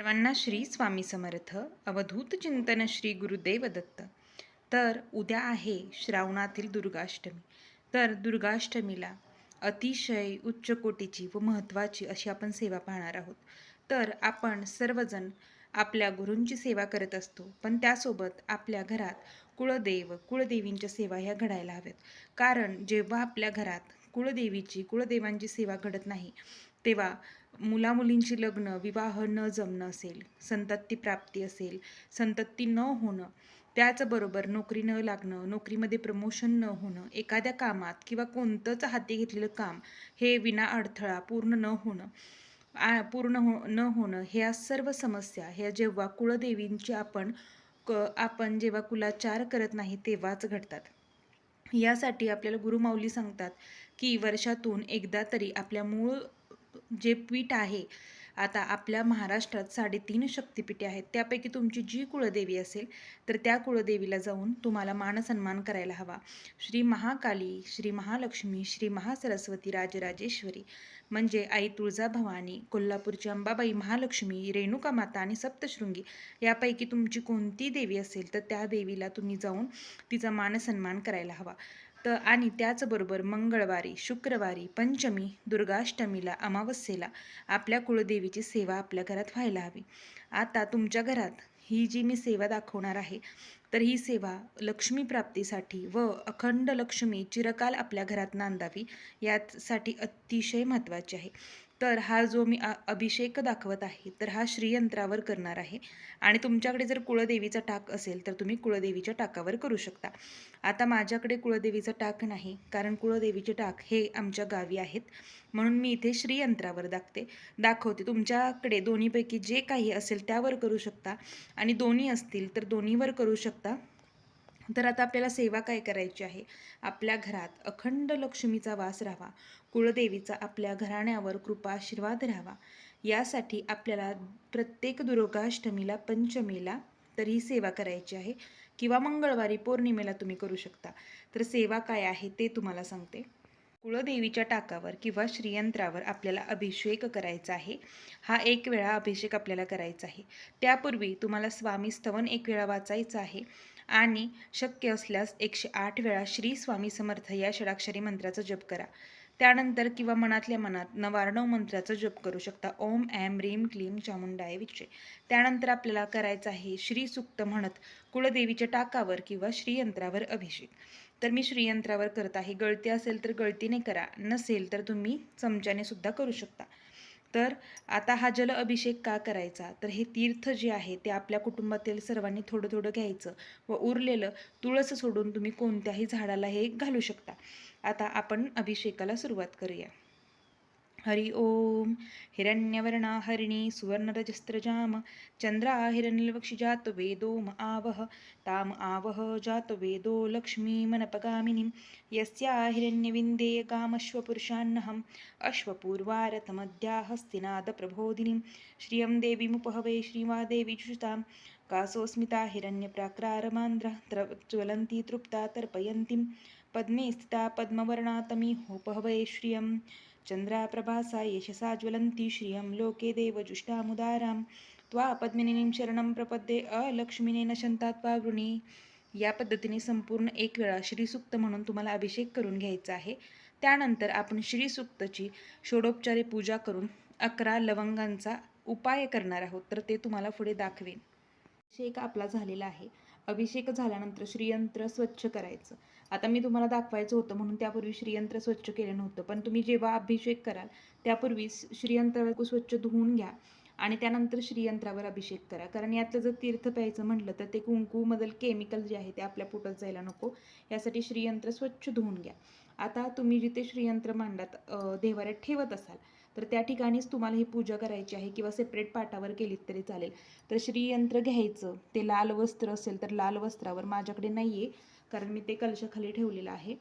सर्वांना श्री स्वामी समर्थ. अवधूत चिंतन श्री गुरुदेव दत्त तर उद्या आहे श्रावणातील दुर्गाष्टमी. तर दुर्गाष्टमीला अतिशय उच्च कोटीची व महत्त्वाची अशी आपण सेवा पाहणार आहोत. तर आपण सर्वजण आपल्या गुरूंची सेवा करत असतो पण त्यासोबत आपल्या घरात कुळदेव कुळदेवींच्या सेवा ह्या घडायला हव्यात. कारण जेव्हा आपल्या घरात कुळदेवीची कुळदेवांची सेवा घडत नाही तेव्हा मुलामुलींची लग्न विवाह न जमणं असेल संतती प्राप्ती असेल संतती न होणं त्याचबरोबर नोकरी न लागणं नोकरीमध्ये प्रमोशन न होणं एखाद्या कामात किंवा कोणतंच हाती घेतलेलं काम हे विना अडथळा पूर्ण न होणं आ पूर्ण हो न होणं ह्या सर्व समस्या ह्या जेव्हा कुळदेवींची आपण क आपण जेव्हा कुलाचार करत नाही तेव्हाच घडतात. यासाठी आपल्याला गुरुमाऊली सांगतात की वर्षातून एकदा तरी आपल्या मूळ जे पीठ आहे आता आपल्या महाराष्ट्रात साडेतीन शक्तिपीठे आहेत. त्यापैकी तुमची जी कुळदेवी असेल तर त्या कुळदेवीला जाऊन तुम्हाला मानसन्मान करायला हवा. श्री महाकाली श्री महालक्ष्मी श्री महासरस्वती राजराजेश्वरी म्हणजे आई तुळजाभवानी कोल्हापूरची अंबाबाई महालक्ष्मी रेणुका माता आणि सप्तशृंगी यापैकी तुमची कोणती देवी असेल तर त्या देवीला तुम्ही जाऊन तिचा मानसन्मान करायला हवा. तर आणि त्याचबरोबर मंगळवारी शुक्रवारी पंचमी दुर्गाष्टमीला अमावस्येला आपल्या कुळदेवीची सेवा आपल्या घरात व्हायला हवी. आता तुमच्या घरात ही जी मी सेवा दाखवणार आहे तर ही सेवा लक्ष्मी प्राप्तीसाठी व अखंड लक्ष्मी चिरकाल आपल्या घरात नांदावी यासाठी अतिशय महत्त्वाची आहे. तर हा जो मी अभिषेक दाखवत आहे तर हा श्रीयंत्रावर करणार आहे. आणि तुमच्याकडे जर कुळदेवीचा टाक असेल तर तुम्ही कुळदेवीच्या टाकावर करू शकता. आता माझ्याकडे कुळदेवीचा टाक नाही कारण कुळदेवीचे टाक हे आमच्या गावी आहेत. म्हणून मी इथे श्रीयंत्रावर दाखते. दाखवते. तुमच्याकडे दोन्हीपैकी जे काही असेल त्यावर करू शकता. आणि दोन्ही असतील तर दोन्हीवर करू शकता. तर आता आपल्याला सेवा काय करायची आहे? आपल्या घरात अखंड लक्ष्मीचा वास राहावा. कुळदेवीचा आपल्या घराण्यावर कृपा आशीर्वाद राहावा. यासाठी आपल्याला प्रत्येक दुर्गाष्टमीला पंचमीला तर ही सेवा करायची आहे किंवा मंगळवारी पौर्णिमेला तुम्ही करू शकता. तर सेवा काय आहे ते तुम्हाला सांगते. कुळदेवीच्या टाकावर किंवा श्रीयंत्रावर आपल्याला अभिषेक करायचा आहे. हा एक वेळा अभिषेक आपल्याला करायचा आहे. त्यापूर्वी तुम्हाला स्वामी स्तवन एक वेळा वाचायचं आहे. आणि शक्य असल्यास एकशे आठ वेळा श्री स्वामी समर्थ या षडाक्षरी मंत्राचा जप करा. त्यानंतर किंवा मनातल्या मनात नवारणव मंत्राचा जप करू शकता. ओम ॲम रीम क्लीम चामुंडाय विचे त्यानंतर आपल्याला करायचं आहे श्री सुक्त म्हणत कुळदेवीच्या टाकावर किंवा श्रीयंत्रावर अभिषेक. तर मी श्रीयंत्रावर करत आहे. गळती असेल तर गळतीने करा. नसेल तर तुम्ही चमच्याने सुद्धा करू शकता. तर आता हा जल अभिषेक का करायचा? तर हे तीर्थ जे आहे ते आपल्या कुटुंबातील सर्वांनी थोडं थोडं घ्यायचं व उरलेलं तुळस सोडून तुम्ही कोणत्याही झाडाला हे घालू शकता. आता आपण अभिषेकाला सुरुवात करूया. हरि ओम हिरण्यवर्णा हरिणी सुवर्णरजस्त्रजाम चंद्रा हिरण्यवक्षिजात वेदोम आवह ताम आवह जात वेदो लक्ष्मीमनपगामिनीं यस्या हिरण्यविन्दे कामश्वपुरुषान्नहम् अश्वपूर्वारतमद्या हस्तिनादप्रबोधिनीं श्रियं देवीमुपहवे श्रीमादेवी जुषतां कासोस्मिता हिरण्यप्राक्रारमान्द्र त्र ज्वलन्ती तृप्ता तर्पयन्तीं पद्मे स्थिता पद्मवर्णातमी होपहवये श्रियं। चन्द्राप्रभासा यशसा ज्वलन्ती श्रियं। लोके देवजुष्टामुदारां त्वा पद्मिनीं शरणं प्रपद्ये अलक्ष्मीने नशंता त्वा वृणी या पद्धतीने संपूर्ण एक वेळा श्रीसुक्त म्हणून तुम्हाला अभिषेक करून घ्यायचा आहे. त्यानंतर आपण श्रीसुक्तची षोडोपचारे पूजा करून अकरा लवंगांचा उपाय करणार आहोत. तर ते तुम्हाला पुढे दाखवेन. अभिषेक आपला झालेला आहे. अभिषेक झाल्यानंतर श्रीयंत्र स्वच्छ करायचं. आता मी तुम्हाला दाखवायचं होतं म्हणून त्यापूर्वी श्रीयंत्र स्वच्छ केलं नव्हतं. पण तुम्ही जेव्हा अभिषेक कराल त्यापूर्वी श्रीयंत्र स्वच्छ धुवून घ्या आणि त्यानंतर श्रीयंत्रावर अभिषेक करा. कारण यातलं जर तीर्थ प्यायचं म्हटलं तर ते कुंकूमधील केमिकल जे आहे ते आपल्या पोटात जायला नको. यासाठी श्रीयंत्र स्वच्छ धुवून घ्या. आता तुम्ही जिथे श्रीयंत्र मांडात देवाऱ्यात ठेवत असाल तर त्या ठिकाणीच तुम्हाला ही पूजा करायची आहे किंवा सेपरेट पाटावर केलीत तरी चालेल. तर श्रीयंत्र घ्यायचं ते लाल वस्त्र असेल तर लाल वस्त्रावर माझ्याकडे नाही आहे कारण मी ते कलशाखाली ठेवलेलं आहे.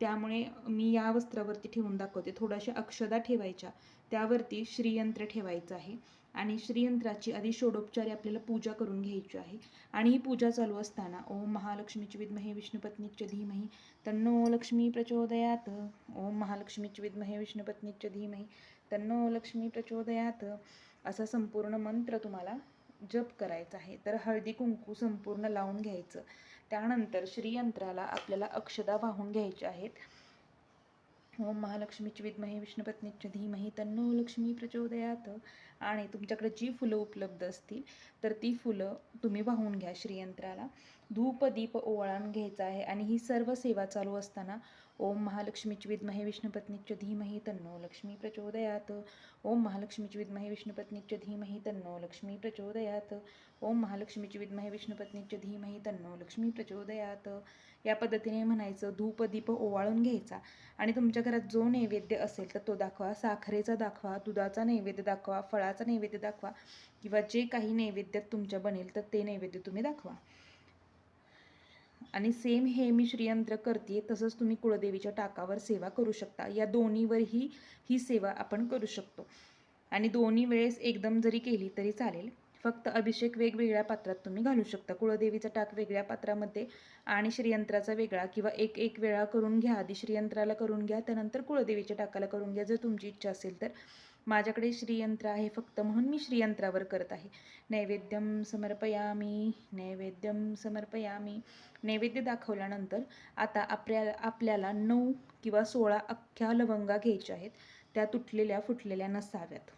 त्यामुळे मी या वस्त्रावरती ठेवून दाखवते. थोड्याशा अक्षदा ठेवायच्या त्यावरती श्रीयंत्र ठेवायचं आहे. आणि श्रीयंत्राची आधी षोडोपचारी आपल्याला पूजा करून घ्यायची आहे. आणि ही पूजा चालू असताना ओम महालक्ष्मीची विद्महे विष्णुपत्नीच धीमही तन्नो लक्ष्मी प्रचोदयात. ओम महालक्ष्मीची विद्महे विष्णुपत्नीच धीमही तन्नो लक्ष्मी प्रचोदयात असा संपूर्ण मंत्र तुम्हाला जप करायचा आहे. तर हळदी कुंकू संपूर्ण लावून घ्यायचं. त्यानंतर श्रीयंत्राला आपल्याला अक्षदा वाहून घ्यायच्या आहेत. ओम महालक्ष्मीची विद्महे विष्णुपत्नीची धीमही तन्नो लक्ष्मी प्रचोदयात. आणि तुमच्याकडे जी फुलं उपलब्ध असतील तर ती फुलं तुम्ही वाहून घ्या श्रीयंत्राला. धूप दीप ओवाळून घ्यायचा आहे आणि ही सर्व सेवा चालू असताना ओम महालक्ष्मीची विद्महे विष्णुपत्नीच्या धीमही तन्नो लक्ष्मी प्रचोदयात. ओम महालक्ष्मीची विद्महे विष्णुपत्नीच्या धीमही तन्नो लक्ष्मी प्रचोदयात. ओम महालक्ष्मीची विद्महे विष्णुपत्नीच्या धीमही तन्नो लक्ष्मी प्रचोदयात. या पद्धतीने म्हणायचं धूप दीप ओवाळून घ्यायचा. आणि तुमच्या घरात जो नैवेद्य असेल तर तो दाखवा. साखरेचा दाखवा दुधाचा नैवेद्य दाखवा फळाचा नैवेद्य दाखवा किंवा जे काही नैवेद्य तुमच्या बनेल तर ते नैवेद्य तुम्ही दाखवा. आणि सेम हे मी श्रीयंत्र करते तसंच तुम्ही कुळदेवीच्या टाकावर सेवा करू शकता. या दोन्हीवरही ही सेवा आपण करू शकतो. आणि दोन्ही वेळेस एकदम जरी केली तरी चालेल. फक्त अभिषेक वेगवेगळ्या पात्रात तुम्ही घालू शकता. कुळदेवीचा टाक वेगळ्या पात्रामध्ये आणि श्रीयंत्राचा वेगळा किंवा एक एक वेळा करून घ्या. आधी श्रीयंत्राला करून घ्या त्यानंतर कुळदेवीच्या टाकाला करून घ्या जर तुमची इच्छा असेल तर. माझ्याकडे श्रीयंत्र आहे फक्त म्हणून मी श्रीयंत्रावर करत आहे. नैवेद्यम समर्पयामी नैवेद्यम समर्पयामी. नैवेद्य दाखवल्यानंतर आता आपल्या आपल्याला नऊ किंवा सोळा अख्ख्या लवंगा घ्यायच्या आहेत. त्या तुटलेल्या फुटलेल्या नसाव्यात.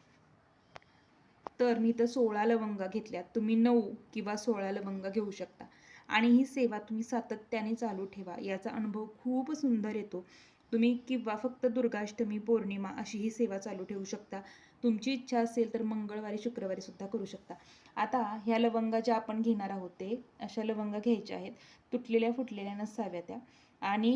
तर मी तर सोळा लवंगा घेतल्यात. तुम्ही नऊ किंवा सोळा लवंगा घेऊ शकता. आणि ही सेवा तुम्ही सातत्याने चालू ठेवा. याचा अनुभव खूप सुंदर येतो. तुम्ही किंवा फक्त दुर्गाष्टमी पौर्णिमा अशी ही सेवा चालू ठेवू शकता. तुमची इच्छा असेल तर मंगळवारी शुक्रवारी सुद्धा करू शकता. आता ह्या लवंगा ज्या आपण घेणार आहोत ते अशा लवंगा घ्यायच्या आहेत. तुटलेल्या फुटलेल्या नसाव्या त्या. आणि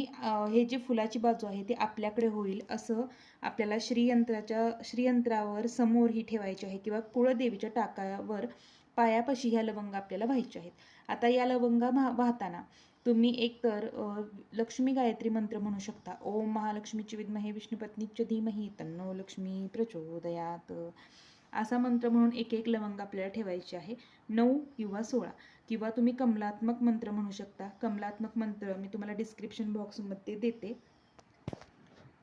हे जे फुलाची बाजू आहे ते आपल्याकडे होईल असं आपल्याला श्रीयंत्राच्या श्रीयंत्रावर समोर ही ठेवायची आहे किंवा कुळदेवीच्या टाकावर पायापाशी ह्या लवंगा आपल्याला व्हायच्या आहेत. आता या लवंगा वाहताना तुम्ही एकतर लक्ष्मी गायत्री मंत्र म्हणू शकता. ओम महालक्ष्मीची विद्महे विष्णुपत्नीच धीमही तन्नो लक्ष्मी प्रचोदयात. असा मंत्र म्हणून एक एक लवंग आपल्याला ठेवायची आहे. नऊ किंवा सोळा. किंवा तुम्ही कमलात्मक मंत्र म्हणू शकता. कमलात्मक मंत्र मी तुम्हाला डिस्क्रिप्शन बॉक्समध्ये देते.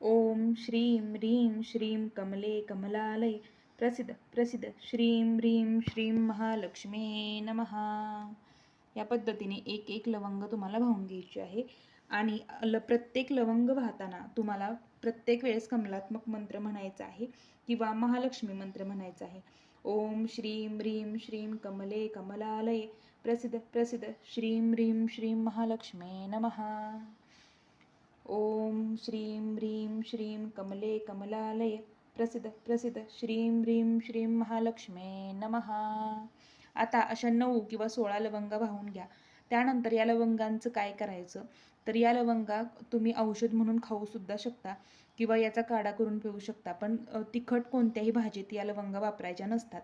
ओम श्रीम ह्रीम श्रीम कमले कमलालय. प्रसिद्ध प्रसिद्ध. श्रीम ह्रीम श्रीम महालक्ष्मी नमहा या पद्धतीने एक एक लवंग तुम्हाला वाहून घ्यायची आहे. आणि ल प्रत्येक लवंग वाहताना तुम्हाला प्रत्येक वेळेस कमलात्मक मंत्र म्हणायचा आहे किंवा महालक्ष्मी मंत्र म्हणायचा आहे. ओम श्रीम ह्रीं श्रीं कमले कमलालय. प्रसिद्ध प्रसिद्ध. श्रीं ह्रीं श्रीं महालक्ष्मे नमहा ओम श्रीं ह्रीं श्रीं कमले कमलालय. प्रसिद्ध प्रसिद्ध. श्रीं ह्रीं श्रीं महालक्ष्मे नमहा आता अशा नऊ किंवा सोळा लवंगा वाहून घ्या. त्यानंतर या लवंगांचं काय करायचं? तर या लवंगा तुम्ही औषध म्हणून खाऊसुद्धा शकता किंवा याचा काढा करून पिऊ शकता पण तिखट कोणत्याही भाजीत या लवंगा वापरायच्या नसतात.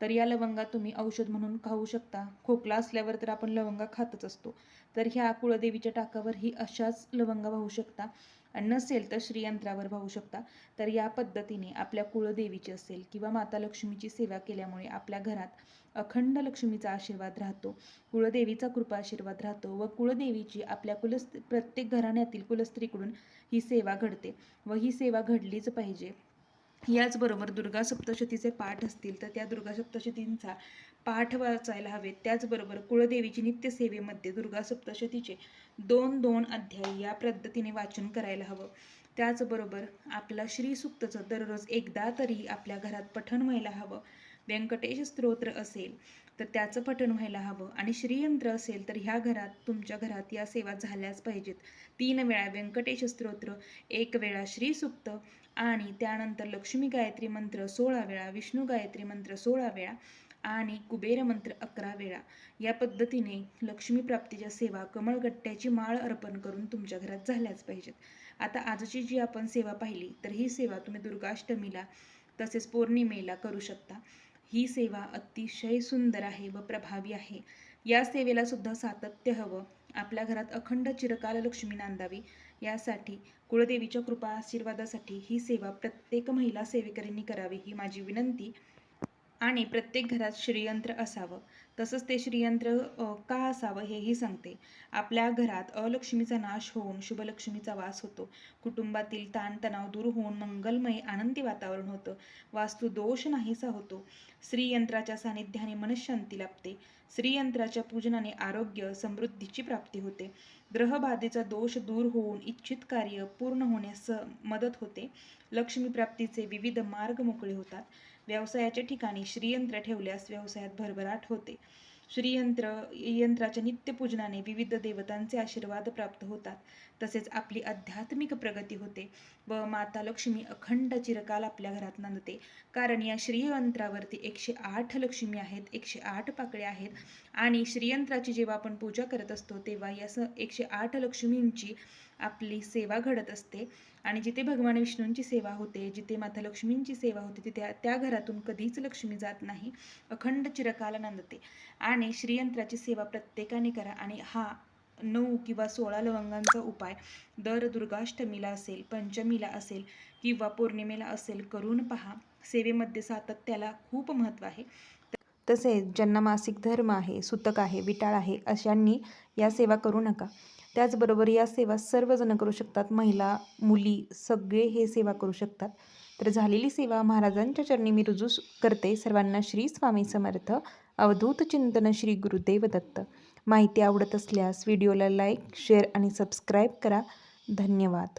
तर या लवंगा तुम्ही औषध म्हणून खाऊ शकता. खोकला असल्यावर तर आपण लवंगा खातच असतो. तर ह्या कुळदेवीच्या टाकावर ही अशाच लवंगा वाहू शकता. आणि नसेल तर श्रीयंत्रावर वाहू शकता. तर या पद्धतीने आपल्या कुळदेवीची असेल किंवा माता लक्ष्मीची सेवा केल्यामुळे आपल्या घरात अखंड लक्ष्मीचा आशीर्वाद राहतो. कुळदेवीचा कृपा आशीर्वाद राहतो व कुळदेवीची आपल्या कुलस् प्रत्येक घराण्यातील कुलस्त्रीकडून ही सेवा घडते व ही सेवा घडलीच पाहिजे. याचबरोबर दुर्गा सप्तशतीचे पाठ असतील तर त्या दुर्गा सप्तशतींचा पाठ वाचायला हवेत. त्याचबरोबर कुळदेवीची नित्यसेवेमध्ये दुर्गा सप्तशतीचे दोन दोन अध्याय या पद्धतीने वाचन करायला हवं. त्याचबरोबर आपला श्रीसुक्तचं दररोज एकदा तरी आपल्या घरात पठण व्हायला हवं. व्यंकटेश स्तोत्र असेल तर त्याचं पठण व्हायला हवं आणि श्रीयंत्र असेल तर ह्या घरात तुमच्या घरात या सेवा झाल्याच पाहिजेत. तीन वेळा व्यंकटेश स्तोत्र एक वेळा श्रीसुक्त आणि त्यानंतर लक्ष्मी गायत्री मंत्र सोळा वेळा विष्णू गायत्री मंत्र सोळा वेळा आणि कुबेर मंत्र अकरा वेळा. या पद्धतीने लक्ष्मी प्राप्तीच्या सेवा कमळगट्ट्याची माळ अर्पण करून तुमच्या घरात झाल्याच पाहिजेत. आता आजची जी आपण सेवा पाहिली तर ही सेवा तुम्ही दुर्गाष्टमीला तसेच पौर्णिमेला करू शकता. ही सेवा अतिशय सुंदर आहे व प्रभावी आहे. या सेवेला सुद्धा सातत्य हवं. आपल्या घरात अखंड चिरकाल लक्ष्मी नांदावी. यासाठी कुळदेवीच्या कृपा आशीर्वादासाठी ही सेवा प्रत्येक महिला सेवेकरींनी करावी ही माझी विनंती. आणि प्रत्येक घरात श्रीयंत्र असावं. तसंच ते श्रीयंत्र का असावं हेही सांगते. आपल्या घरात अलक्ष्मीचा नाश होऊन शुभलक्ष्मीचा वास होतो. कुटुंबातील ताणतणाव दूर होऊन मंगलमय आनंदी वातावरण होतं. वास्तू दोष नाहीसा होतो. श्रीयंत्राच्या सानिध्याने मनशांती लाभते. श्रीयंत्राच्या पूजनाने आरोग्य समृद्धीची प्राप्ती होते. ग्रहबाधेचा दोष दूर होऊन इच्छित कार्य पूर्ण होण्यास मदत होते. लक्ष्मी प्राप्तीचे विविध मार्ग मोकळे होतात. व्यवसायाच्या ठिकाणी श्रीयंत्र ठेवल्यास व्यवसायात भरभराट होते. श्रीयंत्र यंत्राच्या नित्यपूजनाने विविध देवतांचे आशीर्वाद प्राप्त होतात. तसेच आपली आध्यात्मिक प्रगती होते व माता लक्ष्मी अखंड चिरकाल आपल्या घरात नांदते. कारण या श्रीयंत्रावरती एकशे आठ लक्ष्मी आहेत एकशे आठ पाकळ्या आहेत आणि श्रीयंत्राची जेव्हा आपण पूजा करत असतो तेव्हा या स एकशे आठ लक्ष्मींची आपली सेवा घडत असते. आणि जिथे भगवान विष्णूंची सेवा होते जिथे माता लक्ष्मींची सेवा होते तिथे त्या घरातून कधीच लक्ष्मी जात नाही. अखंड चिरकाल नांदते आणि श्रीयंत्राची सेवा प्रत्येकाने करा. आणि हा नऊ किंवा सोळा लवंगांचा उपाय दर दुर्गाष्टमीला असेल पंचमीला असेल किंवा पौर्णिमेला असेल करून पहा. सेवेमध्ये सातत्याला खूप महत्त्व आहे. तसेच ज्यांना मासिक धर्म आहे सुतक आहे विटाळ आहे अशांनी या सेवा करू नका. त्याचबरोबर या सेवा सर्वजण करू शकतात. महिला मुली सगळे हे सेवा करू शकतात. तर झालेली सेवा महाराजांच्या चरणी मी रुजू करते. सर्वांना श्री स्वामी समर्थ. अवधूत चिंतन श्री गुरुदेव दत्त. माहिती आवडत असल्यास व्हिडिओला लाईक शेअर आणि सबस्क्राईब करा. धन्यवाद.